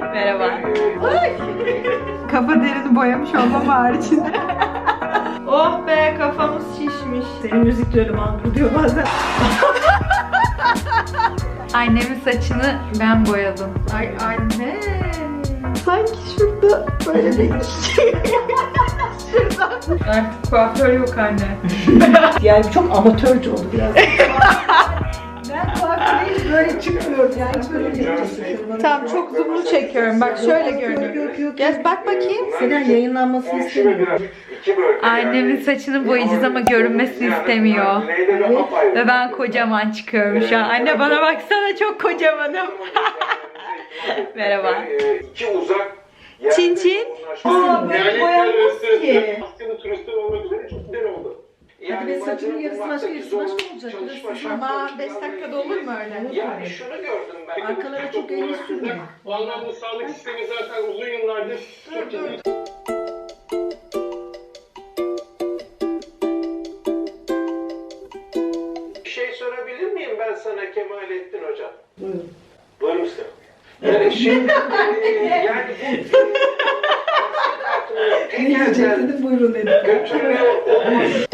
Merhaba. Kafa derini boyamış olmam haricinde. oh be kafamız şişmiş. Senin müzik de öyle mangır diyor bazen. Annemin saçını ben boyadım. Ay anne. Sanki şurada böyle bir Şurada. Artık kuaför yok anne. Yani çok amatörce oldu biraz. böyle çıkmıyorum yani hiç böyle yapıyorsun. Tamam çok zoomlu çekiyorum. Bak şöyle görünüyor. Gel bak bakayım. Selen yayınlanmasını istemiyorum. Annemin saçını boyayacağız ama görünmesini istemiyor. Ve ben kocaman çıkıyorum şu an. Anne bana baksana çok kocamanım. Merhaba. İki uzak Çin çin. Aa, böyle boyanmaz ki. Hadi be saçının yarısı başka yarısı başka olacak. Ama 5 dakikada olur mu öyle? Yani şunu gördüm ben. Arkalara çok elini sürme. Vallahi bu sağlık sistemi zaten uzun yıllardır Türkiye'de Bir şey sorabilir miyim ben sana Kemalettin Hocam? Buyurun. Var mısın? Yani şimdi e, yani bu Ne diyecek dedim buyurun dedim. götürüyor olmuş.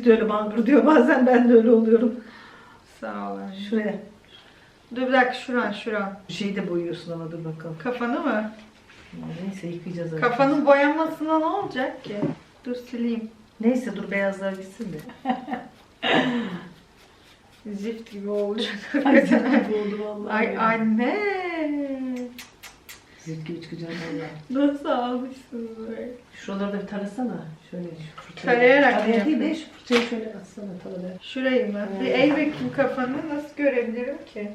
Müzik de öyle mangır diyor bazen ben de öyle oluyorum. Sağ ol anne. Şuraya. Dur bir dakika şuran şuran. Şeyi de boyuyorsun ama dur bakalım. Kafanı mı? Neyse yıkayacağız artık. Kafanın boyanmasına ne olacak ki? Dur sileyim. Neyse dur beyazlar gitsin de. Zift gibi olacak. Zift gibi oldu vallahi. Ay ya. anne. Zift gibi çıkacağım valla. Nasıl almışsın böyle? Şuraları da bir tarasana. Şöyle şu fırçayı. Tarayarak mı Taraya değil de yapayım? şu fırçayı şöyle atsana tarada. Şurayı mı? Bir el bakayım kafanı nasıl görebilirim ki?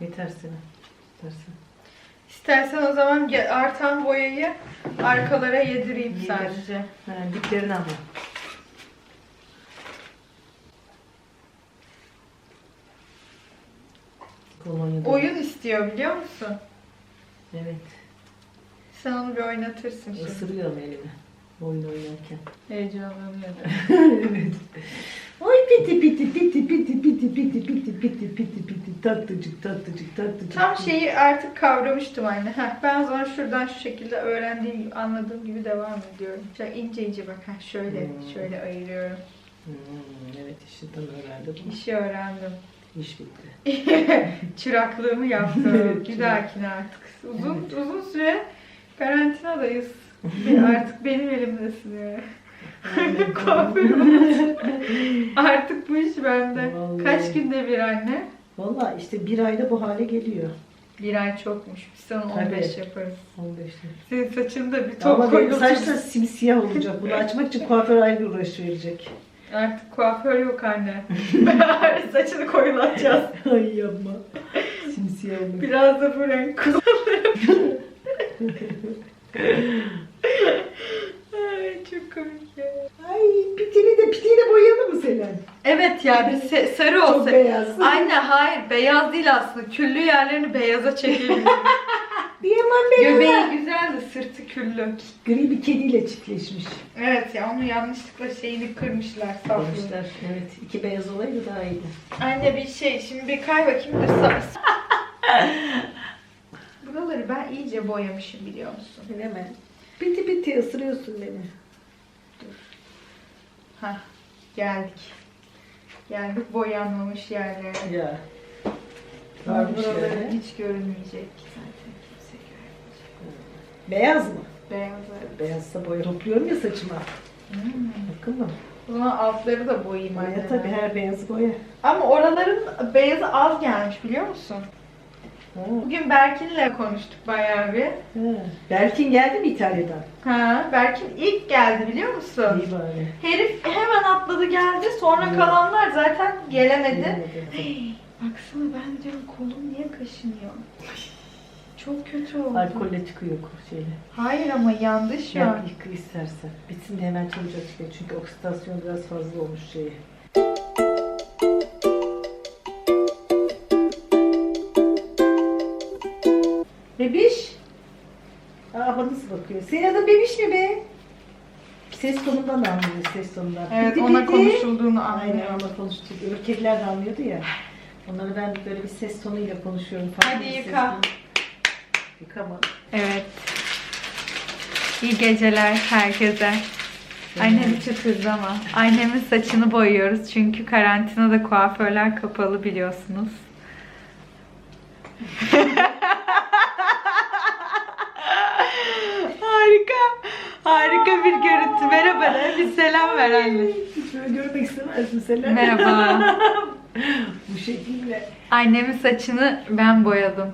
Yeter sana. Yetersin. İstersen o zaman ge- artan boyayı arkalara yedireyim Yedir. sadece. Ha, diplerini ama. Kolonya da- Oyun istiyor biliyor musun? Evet. Sen onu bir oynatırsın şimdi. Isırıyorum elimi. Oyun oynarken. Heyecanlanıyorum. evet. Oy piti piti piti piti piti piti piti piti piti piti tatlıcık tatlıcık tatlıcık. Tam şeyi artık kavramıştım anne. Heh, ben zaman şuradan şu şekilde öğrendiğim, anladığım gibi devam ediyorum. Şöyle ince ince bak. Heh, şöyle, Hmm. şöyle ayırıyorum. Hmm, evet işi tam öğrendim. İşi öğrendim. İş bitti. Çıraklığımı yaptım. Evet, bir dahakine artık. Uzun uzun süre karantinadayız. Artık benim elimdesin yani. Kuaför. Artık bu iş bende. Vallahi. Kaç günde bir anne? Valla işte bir ayda bu hale geliyor. Bir ay çokmuş. Biz sana Tabii. 15 yaparız. 15'te. Senin saçında bir top Ama benim koyulur. saçlar simsiyah olacak. Bunu açmak için kuaför ayrı uğraş verecek. Artık kuaför yok anne. Saçını koyulatacağız. Ay yapma. Simsiyah olmak. Biraz da bu renk kullanırım. Ay çok komik ya. Ay pitini de pitini de boyayalım mı Selen? Evet ya bir se- sarı Çok olsa. beyaz. Anne hayır beyaz değil aslında. Küllü yerlerini beyaza çekelim. Diyemem ben ona. Göbeği güzel de sırtı küllü. Gri bir kediyle çiftleşmiş. Evet ya onu yanlışlıkla şeyini kırmışlar saflığı. Demişler. Evet. iki beyaz olaydı daha iyiydi. Anne bir şey şimdi bir kay bakayım da sa- Buraları ben iyice boyamışım biliyor musun? Bilemem. Piti piti ısırıyorsun beni. Hah geldik. Geldik boyanmamış yerlere. Ya. Varmış Buraları öyle. hiç görünmeyecek zaten. Beyaz mı? Beyaz evet. Beyazsa boya topluyorum ya saçıma. Hmm. Bakın mı? O zaman altları da boyayayım anne. Boya tabii her beyazı boya. Ama oraların beyazı az gelmiş biliyor musun? Ha. Bugün Berkin'le konuştuk bayağı bir. Ha. Berkin geldi mi İtalya'dan? Ha, Berkin ilk geldi biliyor musun? İyi bari. Herif hemen atladı geldi. Sonra Evet. kalanlar zaten gelemedi. Gelemedi. Baksana ben diyorum kolum niye kaşınıyor? Çok kötü oldu. Alkolle çıkıyor şeyle. Hayır ama yandı şu an. Yap yıkı istersen. Bitsin de hemen çabucak çıkıyor. Çünkü oksitasyon biraz fazla olmuş şeyi. Bebiş. Aa nasıl bakıyor? Senin adın Bebiş mi be? Ses tonundan anlıyor ses tonundan. Evet Piti ona piti. konuşulduğunu Aynen anlıyorum. onunla konuştuk. Öbür kediler de anlıyordu ya. Onları ben böyle bir ses tonuyla konuşuyorum. Hadi bir ses yıka. tonu. Yıkama. Evet. İyi geceler herkese. Annem çıtırdı ama. Annemin saçını boyuyoruz çünkü karantinada kuaförler kapalı biliyorsunuz. Harika. Harika bir görüntü. Merhaba de. Bir selam ver anne. Hiç böyle görmek istemezdim seni. Merhaba. Bu şekilde. Annemin saçını ben boyadım.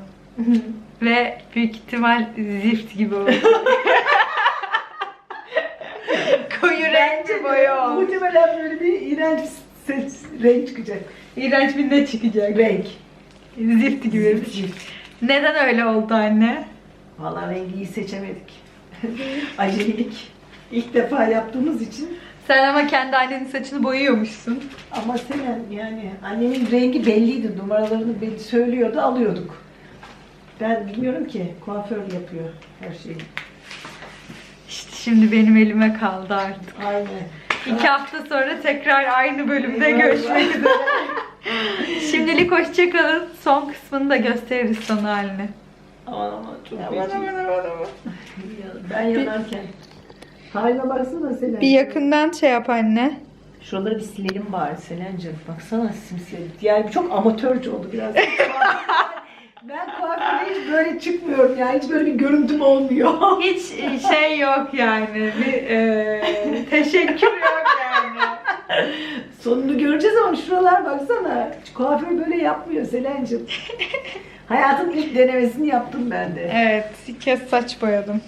Ve büyük ihtimal zift gibi oldu. Koyu renk bir boya oldu. Muhtemelen böyle bir iğrenç ses, renk çıkacak. İğrenç bir ne çıkacak? Renk. Zift gibi. Neden öyle oldu anne? Valla rengi iyi seçemedik. Acelelik. İlk defa yaptığımız için. Sen ama kendi annenin saçını boyuyormuşsun. Ama Selen yani annemin rengi belliydi. Numaralarını belli söylüyordu, alıyorduk. Ben bilmiyorum ki. Kuaför yapıyor her şeyi. İşte şimdi benim elime kaldı artık. Aynen. İki hafta sonra tekrar aynı bölümde Eyvallah. görüşmek üzere. Şimdilik hoşçakalın. Son kısmını da gösteririz sana haline. Aman aman çok Aman feci. aman aman aman. Ben yanarken. Haline baksana Selen. Bir yakından şey yap anne. Şuraları bir silelim bari Selen'cim. Baksana simsiyah. Yani çok amatörce oldu biraz. ben kuaföre hiç böyle çıkmıyorum yani. Hiç böyle bir görüntüm olmuyor. Hiç şey yok yani. Bir e, teşekkür yok yani. Sonunu göreceğiz ama şuralar baksana. Hiç kuaför böyle yapmıyor Selen'cim. Hayatın ilk denemesini yaptım ben de. Evet, ilk kez saç boyadım.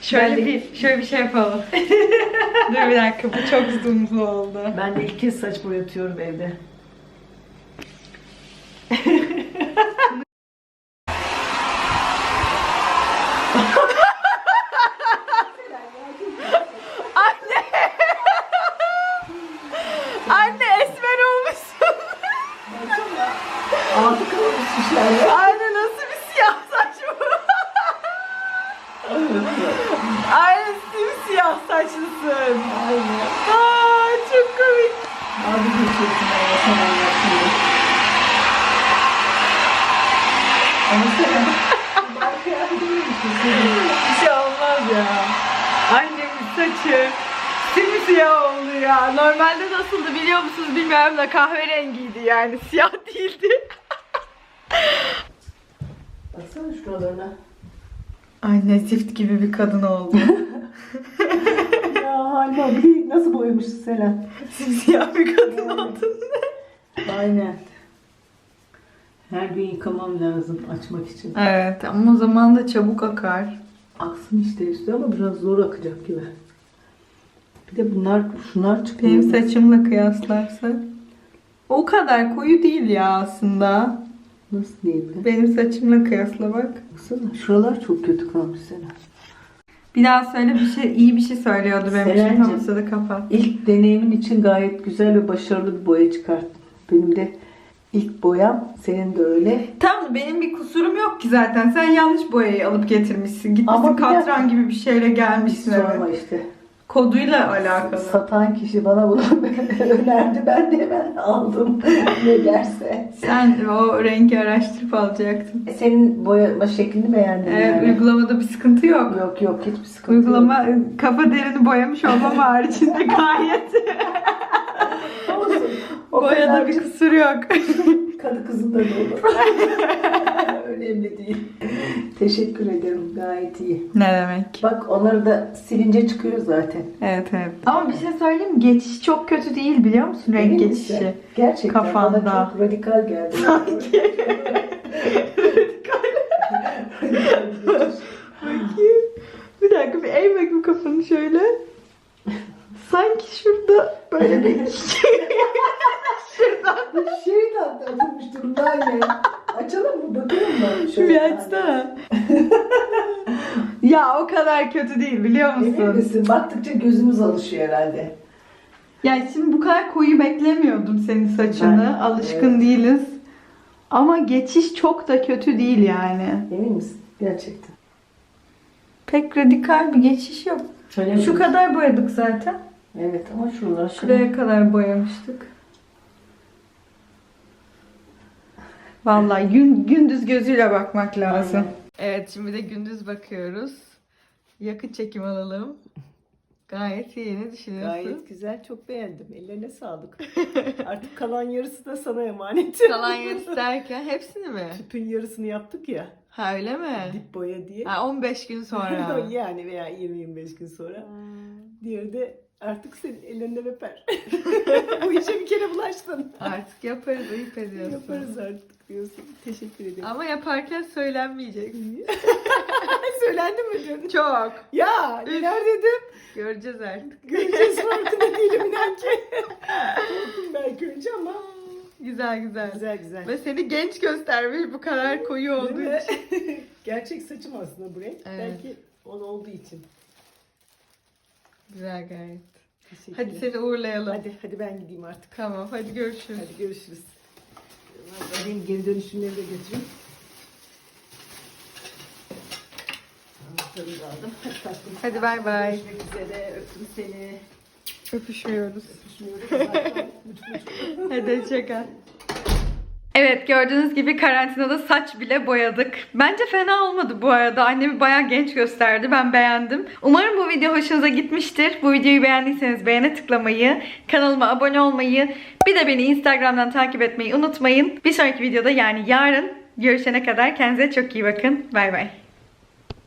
Şöyle Ben de- bir şöyle bir şey yapalım. Dur bir dakika bu çok zoomlu oldu. Ben de ilk kez saç boyatıyorum evde. Ha ha! Simsiyah oldu ya. Normalde nasıldı biliyor musunuz bilmiyorum da kahverengiydi yani siyah değildi. Baksana şuralarına. Anne zift gibi bir kadın oldu. ya halima bir nasıl boyamışsın Selen? Simsiyah bir kadın oldun. Aynen. Her gün yıkamam lazım açmak için. Evet ama o zaman da çabuk akar. Aksın işte üstü ama biraz zor akacak gibi. Bir de bunlar, şunlar çıkıyor. Benim saçımla kıyaslarsak. O kadar koyu değil ya aslında. Nasıl diyeyim ben? Benim saçımla kıyasla bak. Baksana şuralar çok kötü kalmış Selen. Bir daha söyle bir şey, iyi bir şey söylüyordu benim için. Selen'cim. Tamam da kapat. İlk deneyimin için gayet güzel ve başarılı bir boya çıkarttım. Benim de ilk boyam, senin de öyle. Tamam benim bir kusurum yok ki zaten. Sen yanlış boyayı alıp getirmişsin. Gitmişsin Ama bir katran gibi bir şeyle gelmişsin Sorma evet. işte. Koduyla alakalı. Satan kişi bana bunu önerdi. Ben de hemen aldım. ne derse. Sen o rengi araştırıp alacaktın. Senin boyama şeklini beğendim Evet, yani. uygulamada bir sıkıntı yok. Yok yok hiçbir sıkıntı yok. Uygulama kafa derini boyamış olmam haricinde gayet Olsun. O boyada bir kusur yok. Kadı kızında da olur. Önemli değil. Teşekkür ederim. Gayet iyi. ne demek? Bak onları da silince çıkıyor zaten. Evet evet. Ama bir şey söyleyeyim mi? Geçiş çok kötü değil biliyor musun? Renk Emin geçişi. misin? Gerçekten Kafanda. bana çok radikal geldi. Bakayım. Bir dakika bir eğ bakayım kafanı şöyle. Sanki şurada böyle bir Şey de atılmış durumda anne. Açalım mı? Bakalım mı? Şöyle bir açsana. ya o kadar kötü değil biliyor Emin musun? misin? Baktıkça gözümüz alışıyor herhalde. Yani şimdi bu kadar koyu beklemiyordum senin saçını. Ben- Alışkın evet. değiliz. Ama geçiş çok da kötü değil yani. Emin misin? Gerçekten. Pek radikal bir geçiş yok. Şöyle Şu kadar boyadık zaten. Evet ama şuralar Şuraya kadar boyamıştık. Vallahi gün, gündüz gözüyle bakmak lazım. Aynen. Evet şimdi de gündüz bakıyoruz. Yakın çekim alalım. Gayet iyi ne düşünüyorsun? Gayet güzel, çok beğendim. Ellerine sağlık. Artık kalan yarısı da sana emanet. Kalan yarısı derken hepsini mi? Tüpün yarısını yaptık ya. Ha öyle mi? Dip boya diye. Ha 15 gün sonra. yani veya 20-25 gün sonra. Diğeri de artık senin ellerinden öper. Bu işe bir kere bulaştın. Artık yaparız ayıp ediyorsun. Yaparız artık diyorsun. Teşekkür ederim. Ama yaparken söylenmeyecek. Söylendi mi dün? Çok. Ya neler dedim? Göreceğiz artık. Göreceğiz farkında değilim inan ki. Belki önce ama. Güzel güzel. Güzel güzel. Ve seni genç göstermiş bu kadar koyu olduğu Değil mi? için. Gerçek saçım aslında bu renk. Evet. Belki o olduğu için. Güzel gayet. Teşekkürler. Hadi seni uğurlayalım. Hadi, hadi ben gideyim artık. Tamam hadi görüşürüz. Hadi görüşürüz. Benim geri dönüşümleri de götüreyim. Anahtarını da aldım. Hadi tatlım. Hadi bay bay. Görüşmek üzere. Öptüm seni. Öpüşmüyoruz. Öpüşmüyoruz. Hadi hoşçakal. Evet gördüğünüz gibi karantinada saç bile boyadık. Bence fena olmadı bu arada. Annemi bayağı genç gösterdi. Ben beğendim. Umarım bu video hoşunuza gitmiştir. Bu videoyu beğendiyseniz beğene tıklamayı, kanalıma abone olmayı, bir de beni Instagram'dan takip etmeyi unutmayın. Bir sonraki videoda yani yarın görüşene kadar kendinize çok iyi bakın. Bay bay.